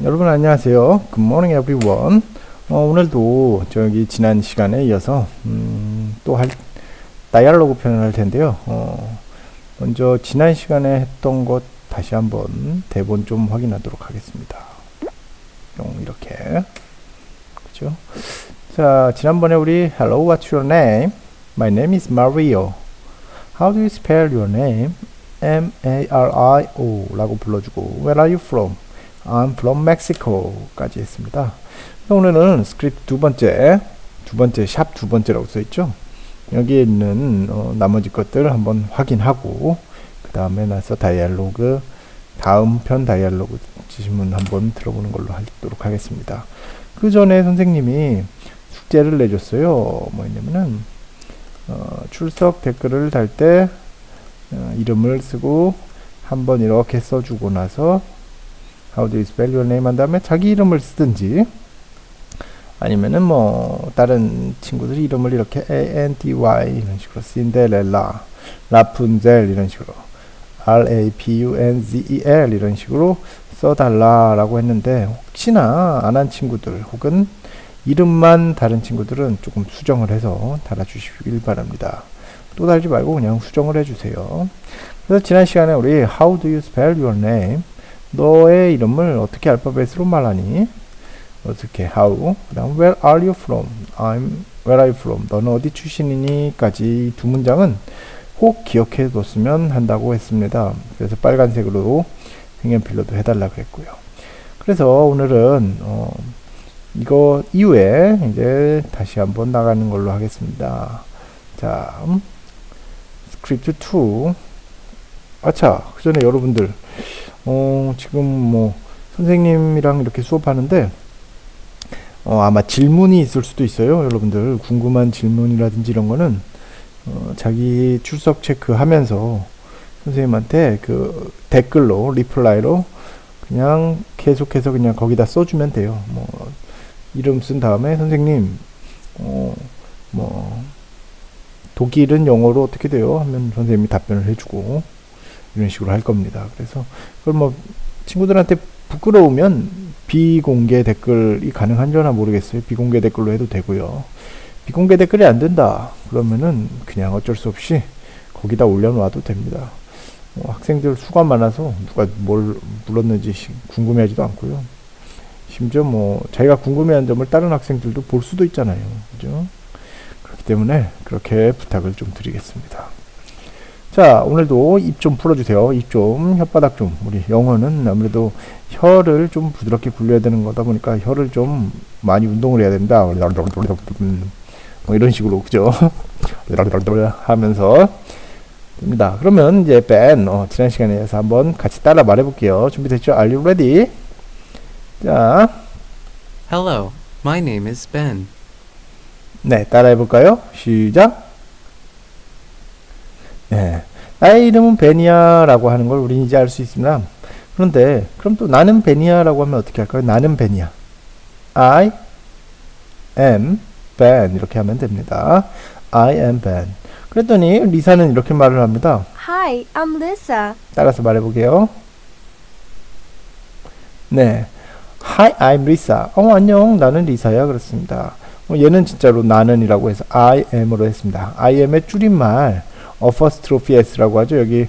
여러분 안녕하세요. Good morning everyone. 어, 오늘도 저기 지난 시간에 이어서 음, 또할 다이얼로그 표현을 할 텐데요. 어, 먼저 지난 시간에 했던 것 다시 한번 대본 좀 확인하도록 하겠습니다. 용 이렇게 그죠? 자 지난번에 우리 Hello, what's your name? My name is Mario. How do you spell your name? M A R I O 라고 불러주고 Where are you from? I'm from Mexico까지 했습니다. 오늘은 스크립트 두 번째, 두 번째 샵 두 번째라고 써 있죠. 여기에 있는 어, 나머지 것들 한번 확인하고 그 다음에 나서 다이알로그 다음 편 다이알로그 지시문 한번 들어보는 걸로 하도록 하겠습니다. 그 전에 선생님이 숙제를 내줬어요. 뭐였냐면은 어, 출석 댓글을 달때 어, 이름을 쓰고 한번 이렇게 써주고 나서 How do you spell your name 한 다음에 자기 이름을 쓰든지 아니면은 뭐 다른 친구들이 이름을 이렇게 A N D Y 이런 식으로 신데렐라, 라푼젤 이런 식으로 R A P U N Z E L 이런 식으로 써달라라고 했는데 혹시나 안 한 친구들 혹은 이름만 다른 친구들은 조금 수정을 해서 달아주시길 바랍니다. 또 달지 말고 그냥 수정을 해주세요. 그래서 지난 시간에 우리 How do you spell your name? 너의 이름을 어떻게 알파벳으로 말하니? 어떻게 how? 그다음 where are you from? I'm where are you from? 너는 어디 출신이니?까지 두 문장은 꼭 기억해 뒀으면 한다고 했습니다. 그래서 빨간색으로 색연필로도 해달라 그랬고요. 그래서 오늘은 어, 이거 이후에 이제 다시 한번 나가는 걸로 하겠습니다. 자, 음, 스크립트 2. 아차, 그 전에 여러분들 어, 지금 뭐 선생님이랑 이렇게 수업하는데 어, 아마 질문이 있을 수도 있어요. 여러분들 궁금한 질문이라든지 이런 거는 어, 자기 출석 체크하면서 선생님한테 그 댓글로 리플라이로 그냥 계속해서 그냥 거기다 써주면 돼요. 뭐 이름 쓴 다음에 선생님 어, 뭐 독일은 영어로 어떻게 돼요? 하면 선생님이 답변을 해주고 이런 식으로 할 겁니다. 그래서 그걸 뭐 친구들한테 부끄러우면 비공개 댓글이 가능한지는 모르겠어요. 비공개 댓글로 해도 되고요. 비공개 댓글이 안 된다. 그러면은 그냥 어쩔 수 없이 거기다 올려놔도 됩니다. 뭐 학생들 수가 많아서 누가 뭘 물었는지 궁금해하지도 않고요. 심지어 뭐 자기가 궁금해한 점을 다른 학생들도 볼 수도 있잖아요. 그죠? 그렇기 때문에 그렇게 부탁을 좀 드리겠습니다. 자, 오늘도 입 좀 풀어주세요. 입 좀, 혓바닥 좀. 우리 영어는 아무래도 혀를 좀 부드럽게 굴려야 되는 거다 보니까 혀를 좀 많이 운동을 해야 된다. 뭐 이런 식으로, 그죠? 하면서 됩니다. 그러면 이제 벤, 어, 지난 시간에 서 한번 같이 따라 말해 볼게요. 준비됐죠? Are you ready? 자, Hello, my name is Ben. 네, 따라 해볼까요? 시작! 네. 나의 이름은 베니아라고 하는 걸 우리는 이제 알 수 있습니다. 그런데 그럼 또 나는 베니아라고 하면 어떻게 할까요? 나는 베니아. I am Ben 이렇게 하면 됩니다. I am Ben. 그랬더니 리사는 이렇게 말을 합니다. Hi, I'm Lisa. 따라서 말해 보게요. 네. Hi, I'm Lisa. 어, 안녕. 나는 리사야. 그렇습니다. 어, 얘는 진짜로 나는이라고 해서 I am으로 했습니다. I am의 줄임말 어퍼스트로피 s라고 하죠. 여기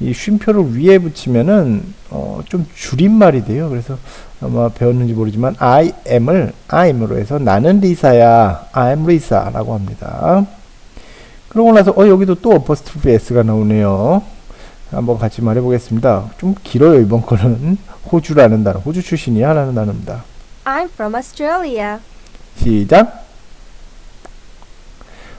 이 쉼표를 위에 붙이면은 어, 좀 줄임말이 돼요. 그래서 아마 배웠는지 모르지만 I am을 I'm으로 해서 나는 리사야. I'm Lisa라고 합니다. 그러고 나서 어 여기도 또 어퍼스트로피 s가 나오네요. 한번 같이 말해 보겠습니다. 좀 길어요, 이번 거는. 호주라는 단어. 호주 출신이야 라는 단어입니다. I'm from Australia. 시작.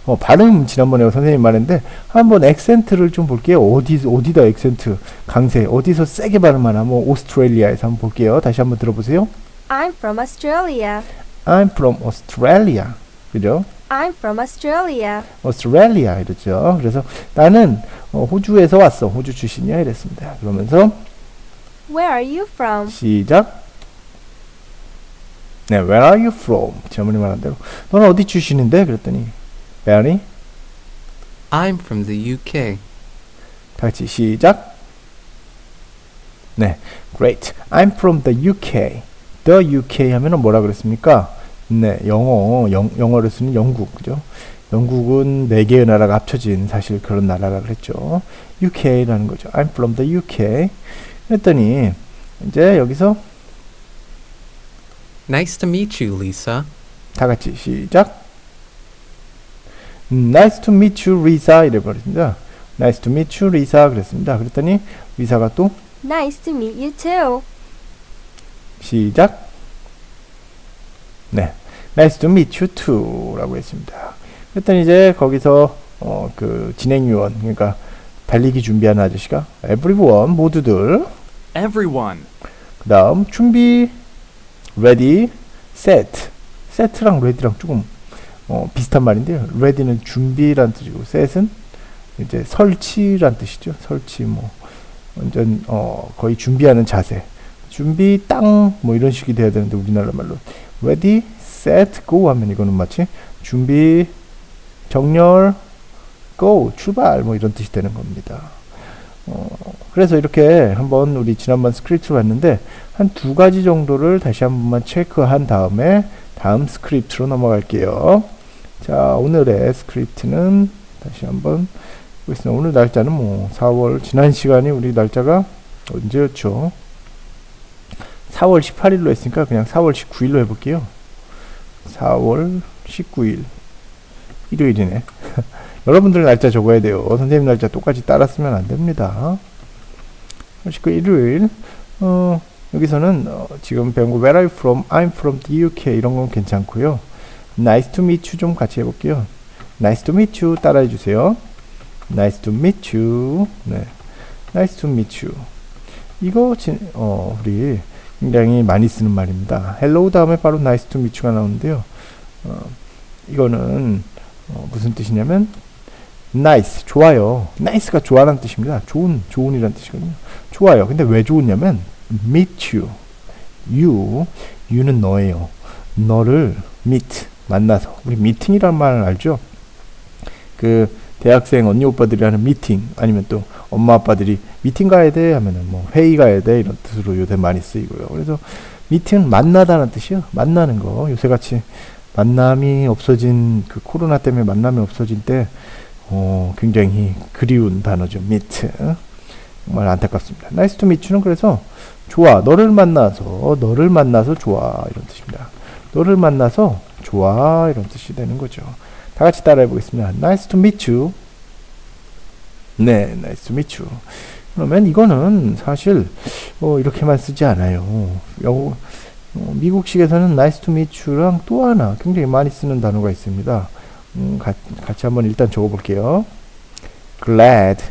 어, 발음 지난번에 선생님 말했는데 한번 액센트를 좀 볼게요. 어디 어디다 액센트 강세 어디서 세게 발음하나 뭐 오스트레일리아에서 한번 볼게요. 다시 한번 들어보세요. I'm from Australia. I'm from Australia. 그죠? I'm from Australia. Australia 이랬죠. 그래서 나는 어, 호주에서 왔어. 호주 출신이야 이랬습니다. 그러면서 Where are you from? 시작. 네, where are you from? 지난번에 말한 대로 너는 어디 출신인데? 그랬더니 where이 I'm from the UK. 다 같이 시작. 네, great. I'm from the UK. the UK 하면은 뭐라 그랬습니까? 네, 영어, 영, 영어를 쓰는 영국, 그죠? 영국은 네 개의 나라가 합쳐진 사실 그런 나라라 그랬죠. UK라는 거죠. I'm from the UK. 했더니 이제 여기서 Nice to meet you, Lisa. 다 같이 시작. Nice to meet you, Lisa. 이래 버렸습니다. Nice to meet you, Lisa. 그랬습니다. 그랬더니 리사가 또 Nice to meet you too. 시작. 네. Nice to meet you too. 라고 했습니다. 그랬더니 이제 거기서 어, 그 진행 요원, 그러니까 달리기 준비하는 아저씨가 everyone 모두들 Everyone. 그 다음 준비 ready set set랑 ready랑 조금 어, 비슷한 말인데요 ready는 준비란 뜻이고 set은 이제 설치란 뜻이죠 설치 뭐 완전 어, 거의 준비하는 자세 준비 땅 뭐 이런 식이 돼야 되는데 우리나라 말로 ready set go 하면 이거는 마치 준비 정렬 go 출발 뭐 이런 뜻이 되는 겁니다. 어, 그래서 이렇게 한번 우리 지난번 스크립트를 봤는데 한 두 가지 정도를 다시 한 번만 체크한 다음에 다음 스크립트로 넘어갈게요. 자, 오늘의 스크립트는 다시 한번 보겠습니다. 오늘 날짜는 뭐 4월 지난 시간이 우리 날짜가 언제였죠? 4월 18일로 했으니까 그냥 4월 19일로 해볼게요. 4월 19일 일요일이네. 여러분들 날짜 적어야 돼요. 선생님 날짜 똑같이 따라 쓰면 안 됩니다. 19일 일요일 어, 여기서는 어, 지금 배운 거 Where are you from? I'm from the UK 이런 건 괜찮고요. Nice to meet you 좀 같이 해볼게요. Nice to meet you 따라해 주세요. Nice to meet you. 네, Nice to meet you. 이거 진, 어, 우리 굉장히 많이 쓰는 말입니다. Hello 다음에 바로 Nice to meet you가 나오는데요. 어, 이거는 어, 무슨 뜻이냐면 nice 좋아요. nice가 좋아라는 뜻입니다. 좋은 좋은이라는 뜻이거든요. 좋아요. 근데 왜 좋으냐면 meet you. you you는 너예요. 너를 meet 만나서 우리 미팅이란 말 알죠? 그 대학생 언니 오빠들이 하는 미팅 아니면 또 엄마 아빠들이 미팅 가야 돼 하면은 뭐 회의 가야 돼 이런 뜻으로 요새 많이 쓰이고요. 그래서 미팅은 만나다는 뜻이요. 만나는 거. 요새 같이 만남이 없어진 그 코로나 때문에 만남이 없어진 때 어, 굉장히 그리운 단어죠. meet. 정말 안타깝습니다. to meet you는 그래서 좋아. 너를 만나서 너를 만나서 좋아 이런 뜻입니다. 너를 만나서 좋아 이런 뜻이 되는 거죠. 다 같이 따라해 보겠습니다. nice to meet you. 네, nice to meet you. 그러면 이거는 사실 뭐 이렇게만 쓰지 않아요. 영어 어, 미국식에서는 nice to meet you랑 또 하나 굉장히 많이 쓰는 단어가 있습니다. 음, 가, 같이 한번 일단 적어볼게요. glad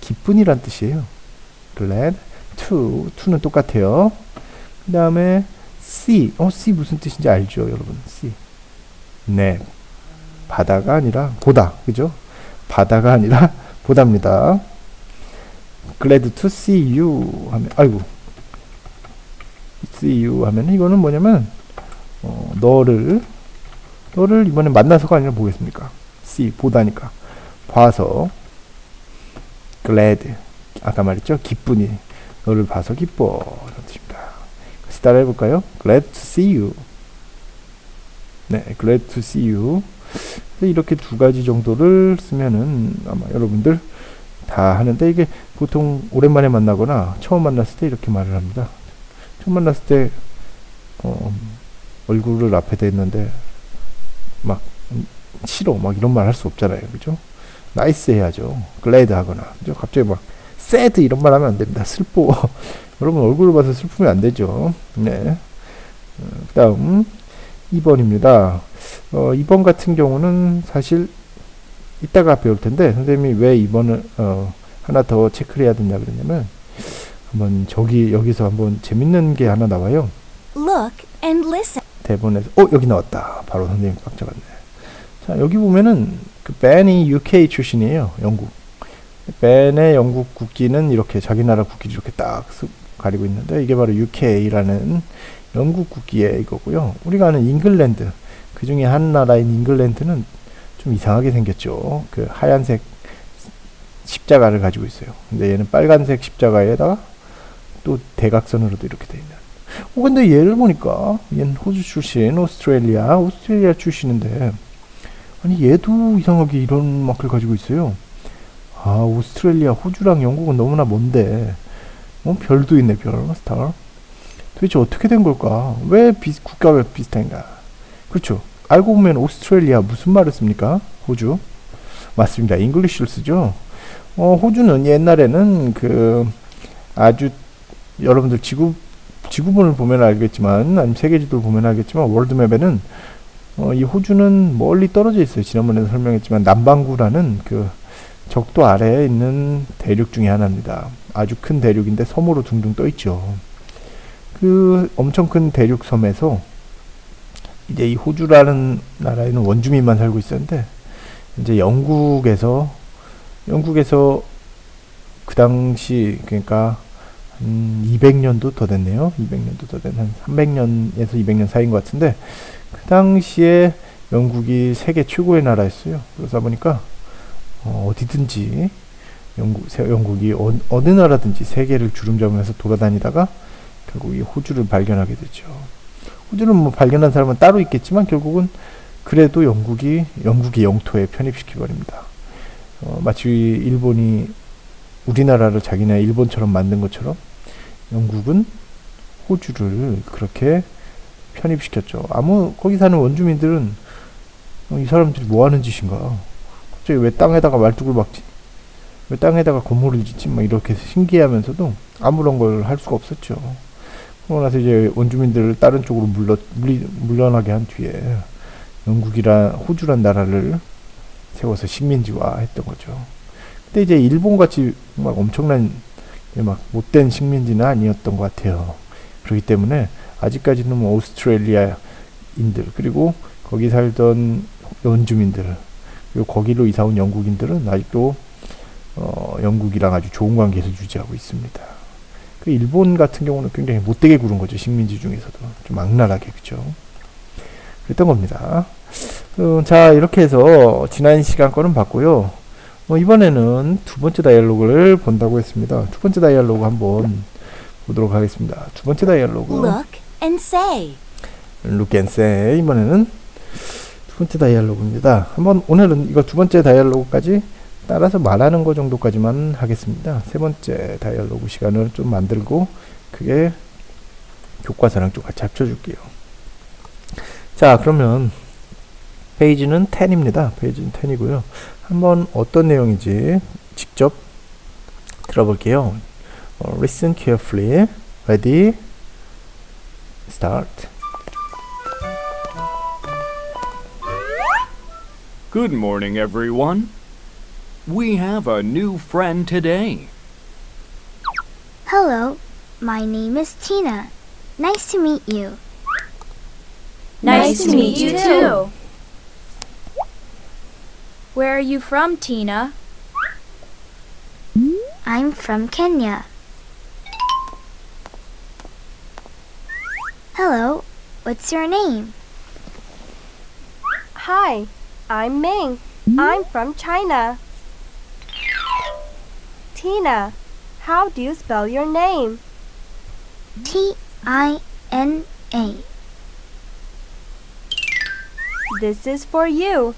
기쁜이란 뜻이에요. glad to to는 똑같아요. 그 다음에 see 어 see 무슨 뜻인지 알죠, 여러분? see 네 바다가 아니라 보다 그죠? 바다가 아니라 보답니다. glad to see you 하면 아이고 see you 하면 이거는 뭐냐면 어, 너를 너를 이번에 만나서가 아니라 보겠습니까? see 보다니까 봐서 glad 아까 말했죠 기쁘니 너를 봐서 기뻐. 같이 따라 해 볼까요? glad to see you. 네 glad to see you. 이렇게 두 가지 정도를 쓰면은 아마 여러분들 다 하는데 이게 보통 오랜만에 만나거나 처음 만났을 때 이렇게 말을 합니다. 처음 만났을 때 어, 얼굴을 앞에 댔는데 막 음, 싫어 막 이런 말 할 수 없잖아요. 그죠? 나이스 해야죠. 글래드 하거나. 그죠? 갑자기 막 새드 이런 말 하면 안 됩니다. 슬퍼 여러분 얼굴을 봐서 슬프면 안 되죠. 네. 어, 그 다음 2번입니다. 어, 2번 같은 경우는 사실 이따가 배울 텐데 선생님이 왜 2번을 어, 하나 더 체크를 해야 되냐 그러냐면 한번 저기 여기서 한번 재밌는 게 하나 나와요. Look and listen. 대본에서 어 여기 나왔다. 바로 선생님 꽉 잡았네. 자 여기 보면은 그 벤이 UK 출신이에요 영국. 벤의 영국 국기는 이렇게 자기 나라 국기를 이렇게 딱쓱 가리고 있는데 이게 바로 UK라는 영국 국기의 이거고요. 우리가 아는 잉글랜드 그 중에 한 나라인 잉글랜드는 좀 이상하게 생겼죠. 그 하얀색 십자가를 가지고 있어요. 근데 얘는 빨간색 십자가에다가 또 대각선으로도 이렇게 돼 있는. 어, 근데 얘를 보니까 얘는 호주 출신, 오스트레일리아, 오스트레일리아 출신인데 아니 얘도 이상하게 이런 마크를 가지고 있어요. 아 오스트레일리아, 호주랑 영국은 너무나 먼데 어, 별도 있네 별, 스타. 도대체 어떻게 된 걸까? 왜 비, 국가가 비슷한가? 그렇죠. 알고 보면 오스트레일리아 무슨 말을 씁니까? 호주. 맞습니다. 잉글리시를 쓰죠. 어, 호주는 옛날에는 그 아주 여러분들 지구 지구본을 보면 알겠지만 아니면 세계 지도를 보면 알겠지만 월드맵에는 어, 이 호주는 멀리 떨어져 있어요. 지난번에도 설명했지만 남반구라는 그 적도 아래에 있는 대륙 중에 하나입니다. 아주 큰 대륙인데 섬으로 둥둥 떠 있죠. 그 엄청 큰 대륙 섬에서 이제 이 호주라는 나라에는 원주민만 살고 있었는데 이제 영국에서 영국에서 그 당시 그러니까 한 200년도 더 됐네요. 200년도 더 된 한 300년에서 200년 사이인 것 같은데 그 당시에 영국이 세계 최고의 나라였어요. 그러다 보니까 어, 어디든지 영국 세- 영국이 어, 어느 나라든지 세계를 주름 잡으면서 돌아다니다가 결국 이 호주를 발견하게 되죠. 호주는 뭐 발견한 사람은 따로 있겠지만 결국은 그래도 영국이 영국의 영토에 편입시켜 버립니다. 어, 마치 일본이 우리나라를 자기네 일본처럼 만든 것처럼 영국은 호주를 그렇게 편입시켰죠. 아무 거기 사는 원주민들은 어, 이 사람들이 뭐 하는 짓인가? 갑자기 왜 땅에다가 말뚝을 박지? 왜 땅에다가 건물을 짓지? 막 이렇게 신기해하면서도 아무런 걸 할 수가 없었죠. 그러고 나서 이제 원주민들을 다른 쪽으로 물러 물리, 물러나게 한 뒤에 영국이란 호주란 나라를 세워서 식민지화 했던 거죠. 근데 이제 일본 같이 막 엄청난 막 못된 식민지는 아니었던 것 같아요. 그렇기 때문에 아직까지는 뭐 오스트레일리아인들 그리고 거기 살던 원주민들 그리고 거기로 이사 온 영국인들은 아직도 어, 영국이랑 아주 좋은 관계를 유지하고 있습니다. 그 일본 같은 경우는 굉장히 못되게 구른 거죠 식민지 중에서도 좀 악랄하게 그죠. 그랬던 겁니다. 어, 자 이렇게 해서 지난 시간 거는 봤고요. 어, 이번에는 두 번째 다이얼로그를 본다고 했습니다. 두 번째 다이얼로그 한번 보도록 하겠습니다. 두 번째 다이얼로그 Look and say. Look and say 이번에는 두 번째 다이얼로그입니다. 한번 오늘은 이거 두 번째 다이얼로그까지 따라서 말하는 거 정도까지만 하겠습니다. 세 번째 다이얼로그 시간을 좀 만들고 그게 교과서랑 좀 같이 합쳐줄게요. 자 그러면 페이지는 10입니다. 페이지는 10이고요. 한번 어떤 내용인지 직접 들어볼게요. 어, listen carefully. Ready? Start. Good morning, everyone. We have a new friend today. Hello, my name is Tina. Nice to meet you. Nice to meet you too. Where are you from, Tina? I'm from Kenya. Hello, what's your name? Hi, I'm Ming. I'm from China. Tina, how do you spell your name? T I N A. This is for you.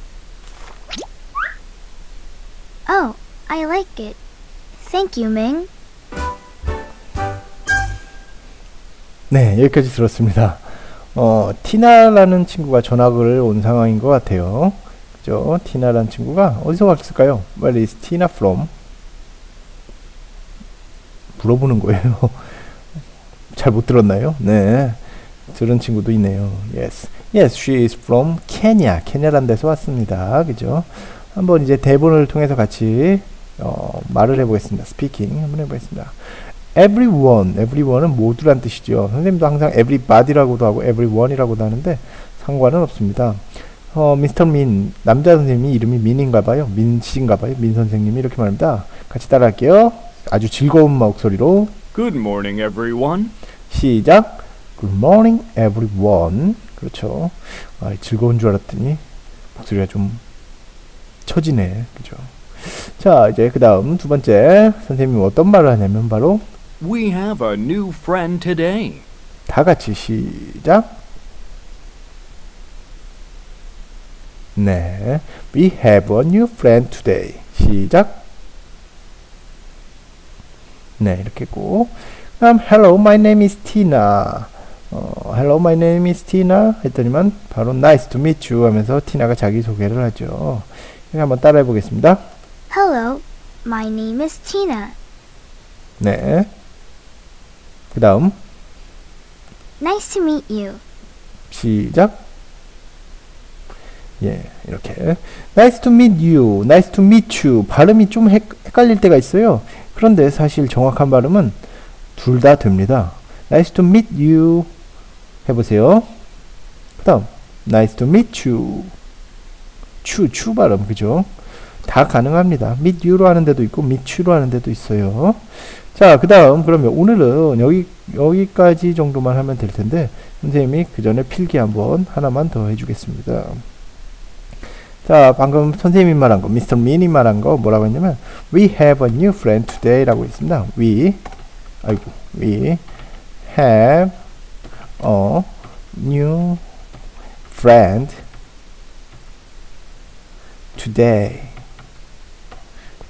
Oh, I like it. Thank you, Ming. 네, 여기까지 들었습니다. 어, 티나라는 친구가 전학을 온 상황인 것 같아요. 그죠? 티나라는 친구가 어디서 왔을까요? Where is Tina from? 물어보는 거예요. 잘 못 들었나요? 네. 들은 친구도 있네요. Yes. Yes, she is from Kenya. 케냐라는 데서 왔습니다. 그죠? 한번 이제 대본을 통해서 같이 어, 말을 해보겠습니다. 스피킹 한번 해보겠습니다. everyone, everyone은 모두란 뜻이죠. 선생님도 항상 everybody라고도 하고 everyone이라고도 하는데 상관은 없습니다. 어, 미스터 민, 남자 선생님이 이름이 민인가 봐요. 민 씨인가 봐요. 민 선생님이 이렇게 말합니다. 같이 따라할게요. 아주 즐거운 목소리로 Good morning, everyone. 시작. Good morning, everyone. 그렇죠. 아, 즐거운 줄 알았더니 목소리가 좀 처지네. 그죠. 자, 이제 그 다음 두 번째 선생님이 어떤 말을 하냐면 바로 We have a new friend today. 다 같이 시작. 네. We have a new friend today. 시작. 네, 이렇게 했고. 그다음 hello, my name is Tina. 어, hello, my name is Tina 했더니만 바로 nice to meet you 하면서 티나가 자기 소개를 하죠. 한번 따라해 보겠습니다. Hello, my name is Tina. 네. 그 다음 Nice to meet you. 시작. 예, 이렇게. Nice to meet you, nice to meet you. 발음이 좀 헷, 헷갈릴 때가 있어요. 그런데 사실 정확한 발음은 둘 다 됩니다. Nice to meet you. 해보세요. 그 다음, Nice to meet you. 추, 추 발음, 그죠? 다 가능합니다. meet you로 하는 데도 있고, meet you로 하는 데도 있어요. 자, 그 다음, 그러면 오늘은 여기, 여기까지 정도만 하면 될 텐데, 선생님이 그 전에 필기 한번 하나만 더 해주겠습니다. 자, 방금 선생님이 말한 거, 미스터 미니 말한 거 뭐라고 했냐면, We have a new friend today 라고 했습니다. We, 아이고, we have a new friend today.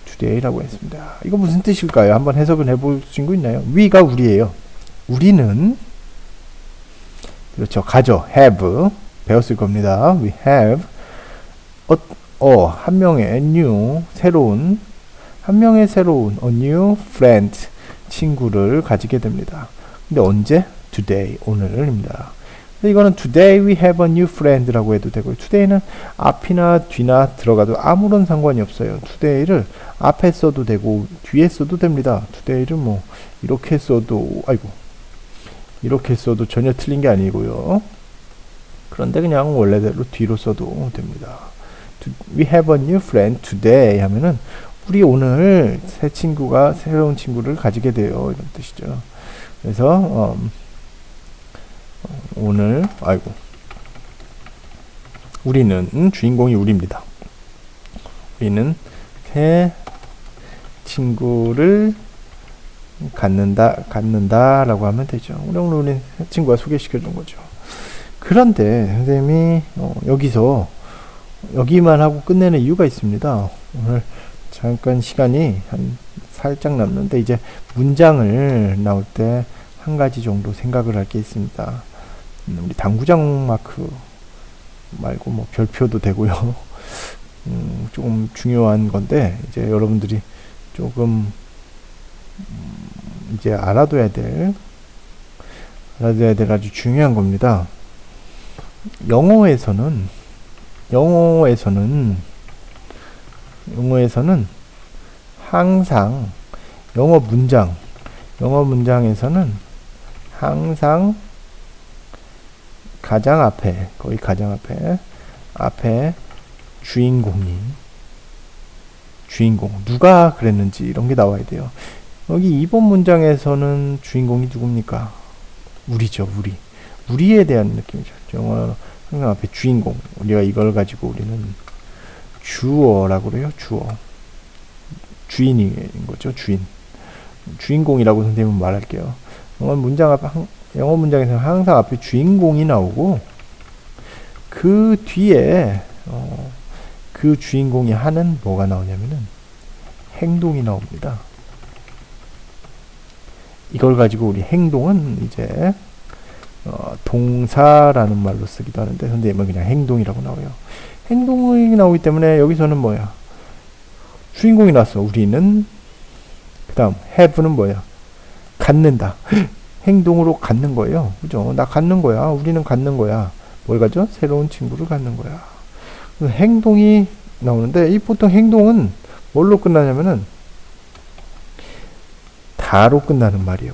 today라고 했습니다. 이거 무슨 뜻일까요? 한번 해석을 친구 있나요? we가 우리예요. 우리는 그렇죠. 가져. have 배웠을 겁니다. We have 어, 어, 한 명의 new 새로운 한 명의 새로운 a new friend 친구를 가지게 됩니다. 근데 언제? today 오늘입니다. 이거는 today we have a new friend라고 해도 되고요. today는 앞이나 뒤나 들어가도 아무런 상관이 없어요. today를 앞에 써도 되고 뒤에 써도 됩니다. today를 뭐 이렇게 써도 아이고 이렇게 써도 전혀 틀린 게 아니고요. 그런데 그냥 원래대로 뒤로 써도 됩니다. We have a new friend today 하면은 우리 오늘 새 친구가 새로운 친구를 가지게 돼요 이런 뜻이죠. 그래서 음, 어, 오늘 아이고 우리는 주인공이 우리입니다. 우리는 새 친구를 갖는다 갖는다라고 하면 되죠. 오늘 우리 새 친구가 소개시켜 준 거죠. 그런데 선생님이 어, 여기서 여기만 하고 끝내는 이유가 있습니다. 오늘 잠깐 시간이 한 살짝 남는데 이제 문장을 나올 때 한 가지 정도 생각을 할 게 있습니다. 음, 우리 당구장 마크 말고 뭐 별표도 되고요. 음, 조금 중요한 건데 이제 여러분들이 조금 음, 이제 알아둬야 될 알아둬야 될 아주 중요한 겁니다. 영어에서는 영어에서는 영어에서는 항상 영어 문장 영어 문장에서는 항상 가장 앞에 거의 가장 앞에 앞에 주인공이 주인공 누가 그랬는지 이런 게 나와야 돼요. 여기 2번 문장에서는 주인공이 누굽니까? 우리죠, 우리. 우리에 대한 느낌이죠. 영어 항상 앞에 주인공. 우리가 이걸 가지고 우리는 주어라고 그래요. 주어. 주인인 거죠. 주인. 주인공이라고 선생님은 말할게요. 영어 문장 앞 항- 영어 문장에서는 항상 앞에 주인공이 나오고 그 뒤에 어, 그 주인공이 하는 뭐가 나오냐면은 행동이 나옵니다. 이걸 가지고 우리 행동은 이제 어, 동사라는 말로 쓰기도 하는데 선생님은 그냥 행동이라고 나와요. 행동이 나오기 때문에 여기서는 뭐야? 주인공이 나왔어. 우리는 그 다음 have는 뭐야? 갖는다. 행동으로 갖는 거예요. 그죠? 나 갖는 거야. 우리는 갖는 거야. 뭘 가져? 새로운 친구를 갖는 거야. 행동이 나오는데 이 보통 행동은 뭘로 끝나냐면은 다로 끝나는 말이에요.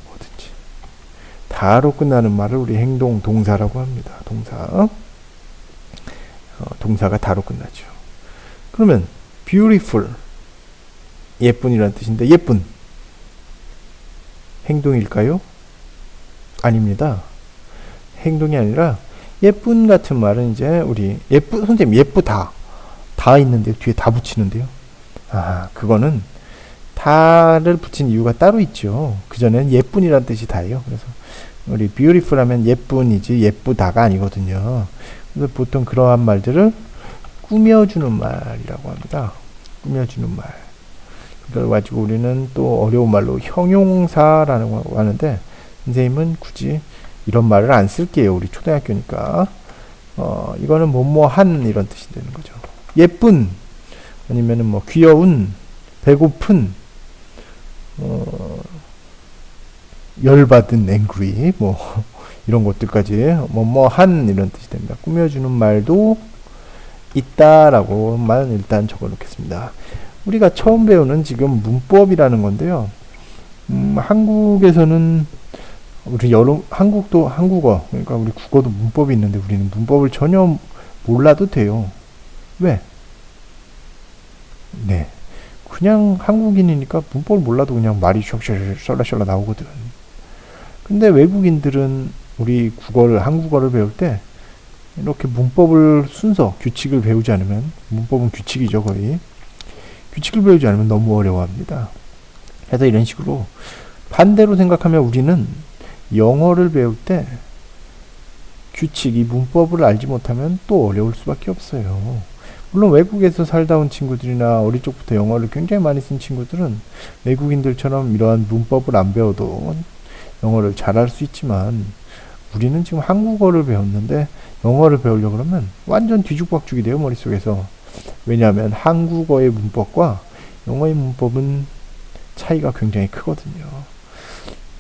다로 끝나는 말을 우리 행동 동사라고 합니다. 동사. 어, 동사가 다로 끝나죠. 그러면 beautiful 예쁜이라는 뜻인데 예쁜 행동일까요? 아닙니다. 행동이 아니라 예쁜 같은 말은 이제 우리 예쁘 선생님 예쁘다 다 있는데요 뒤에 다 붙이는데요. 아 그거는 다를 붙인 이유가 따로 있죠. 그 전에는 예쁜이라는 뜻이 다예요. 그래서 우리 beautiful 하면 예쁜이지 예쁘다가 아니거든요. 그래서 보통 그러한 말들을 꾸며주는 말이라고 합니다. 꾸며주는 말. 그걸 가지고 우리는 또 어려운 말로 형용사라는 거 하는데 선생님은 굳이 이런 말을 안 쓸게요. 우리 초등학교니까. 어, 이거는 뭐뭐한 이런 뜻이 되는 거죠. 예쁜 아니면은 뭐 귀여운, 배고픈, 어, 열받은 angry 뭐 이런 것들까지 뭐뭐한 이런 뜻이 됩니다. 꾸며주는 말도 있다라고만 일단 적어 놓겠습니다. 우리가 처음 배우는 지금 문법이라는 건데요. 음, 한국에서는 우리 여러 한국도 한국어 그러니까 우리 국어도 문법이 있는데 우리는 문법을 전혀 몰라도 돼요. 왜? 네. 그냥 한국인이니까 문법을 몰라도 그냥 말이 샥샥 썰라썰라 나오거든. 근데 외국인들은 우리 국어를 한국어를 배울 때 이렇게 문법을 순서 규칙을 배우지 않으면 문법은 규칙이죠 거의 규칙을 배우지 않으면 너무 어려워합니다. 그래서 이런 식으로 반대로 생각하면 우리는 영어를 배울 때 규칙 이 문법을 알지 못하면 또 어려울 수밖에 없어요. 물론 외국에서 살다 온 친구들이나 어릴 적부터 영어를 굉장히 많이 쓴 친구들은 외국인들처럼 이러한 문법을 안 배워도 영어를 잘할 수 있지만 우리는 지금 한국어를 배웠는데 영어를 배우려고 그러면 완전 뒤죽박죽이 돼요 머릿속에서. 왜냐하면 한국어의 문법과 영어의 문법은 차이가 굉장히 크거든요.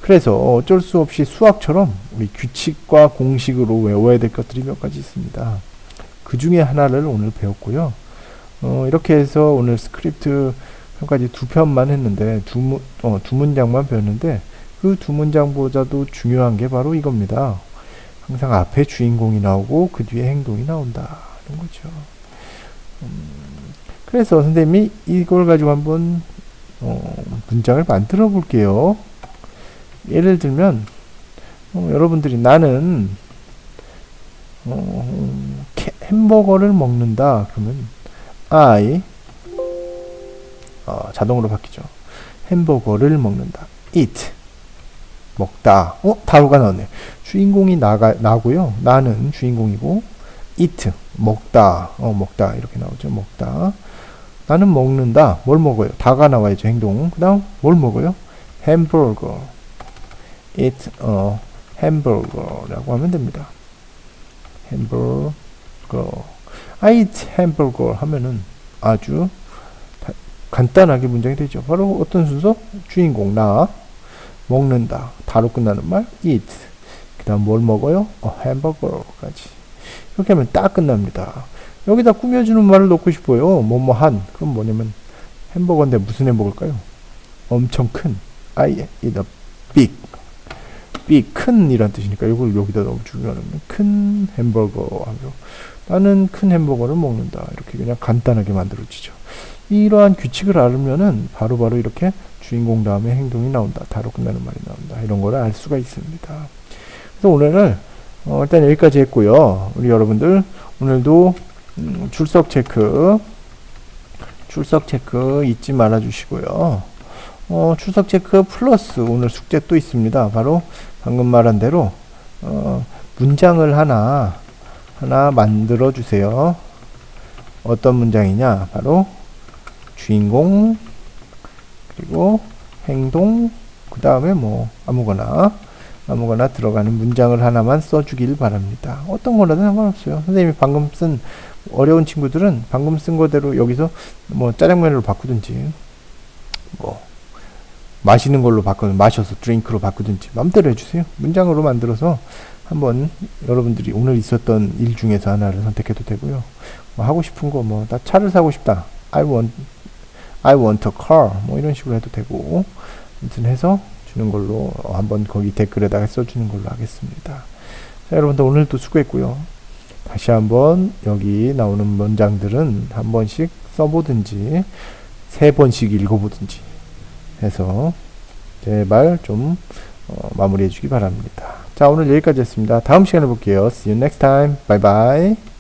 그래서 어쩔 수 없이 수학처럼 우리 규칙과 공식으로 외워야 될 것들이 몇 가지 있습니다. 그 중에 하나를 오늘 배웠고요. 어, 이렇게 해서 오늘 스크립트 편까지 두 편만 했는데 두, 문- 어, 두 문장만 배웠는데 그 두 문장보다도 중요한 게 바로 이겁니다. 항상 앞에 주인공이 나오고 그 뒤에 행동이 나온다는 거죠. 음, 그래서 선생님이 이걸 가지고 한번 어, 문장을 만들어 볼게요. 예를 들면 어, 여러분들이 나는 어, 캐- 햄버거를 먹는다. 그러면 I 어, 자동으로 바뀌죠. 햄버거를 먹는다. eat 먹다. 어? 다루가 나왔네. 주인공이 나가 나고요. 나는 주인공이고 eat 먹다. 어 먹다 이렇게 나오죠. 먹다. 나는 먹는다. 뭘 먹어요? 다가 나와야죠. 행동. 그 다음 뭘 먹어요? 햄버거. eat 어 햄버거라고 하면 됩니다. 햄버거. I eat hamburger 하면은 아주 다- 간단하게 문장이 되죠. 바로 어떤 순서? 주인공 나 먹는다. 다로 끝나는 말 eat. 그 다음 뭘 먹어요? 어, 햄버거까지. 이렇게 하면 딱 끝납니다. 여기다 꾸며주는 말을 넣고 싶어요. 뭐뭐 한. 그럼 뭐냐면 햄버거인데 무슨 햄버거일까요? 엄청 큰. I eat a big. big 큰 이란 뜻이니까 이걸 여기다 너무 중요하면 큰 햄버거 하죠. 나는 큰 햄버거를 먹는다. 이렇게 그냥 간단하게 만들어지죠. 이러한 규칙을 알면은 바로 바로 이렇게 주인공 다음에 행동이 나온다. 다로 끝나는 말이 나온다. 이런 거를 알 수가 있습니다. 그래서 오늘은 어, 일단 여기까지 했고요. 우리 여러분들 오늘도 음, 출석 체크 출석 체크 잊지 말아 주시고요. 어, 출석 체크 플러스 오늘 숙제 또 있습니다. 바로 방금 말한 대로 어, 문장을 하나 하나 만들어 주세요. 어떤 문장이냐? 바로 주인공 그리고 행동 그 다음에 뭐 아무거나 아무거나 들어가는 문장을 하나만 써주길 바랍니다. 어떤 거라도 상관없어요. 선생님이 방금 쓴 어려운 친구들은 방금 쓴 거대로 여기서 뭐 짜장면으로 바꾸든지 뭐 마시는 걸로 바꾸든 마셔서 드링크로 바꾸든지 마음대로 해주세요. 문장으로 만들어서 한번 여러분들이 오늘 있었던 일 중에서 하나를 선택해도 되고요. 뭐 하고 싶은 거 뭐 나 차를 사고 싶다. I want I want a car 뭐 이런 식으로 해도 되고 아무튼 해서 주는 걸로 어, 한번 거기 댓글에다가 써주는 걸로 하겠습니다. 자 여러분들 오늘도 수고했고요. 다시 한번 여기 나오는 문장들은 한 번씩 써보든지 세 번씩 읽어보든지 해서 제발 좀 어, 마무리해 주기 바랍니다. 자 오늘 여기까지 했습니다. 다음 시간에 볼게요. See you next time. Bye bye.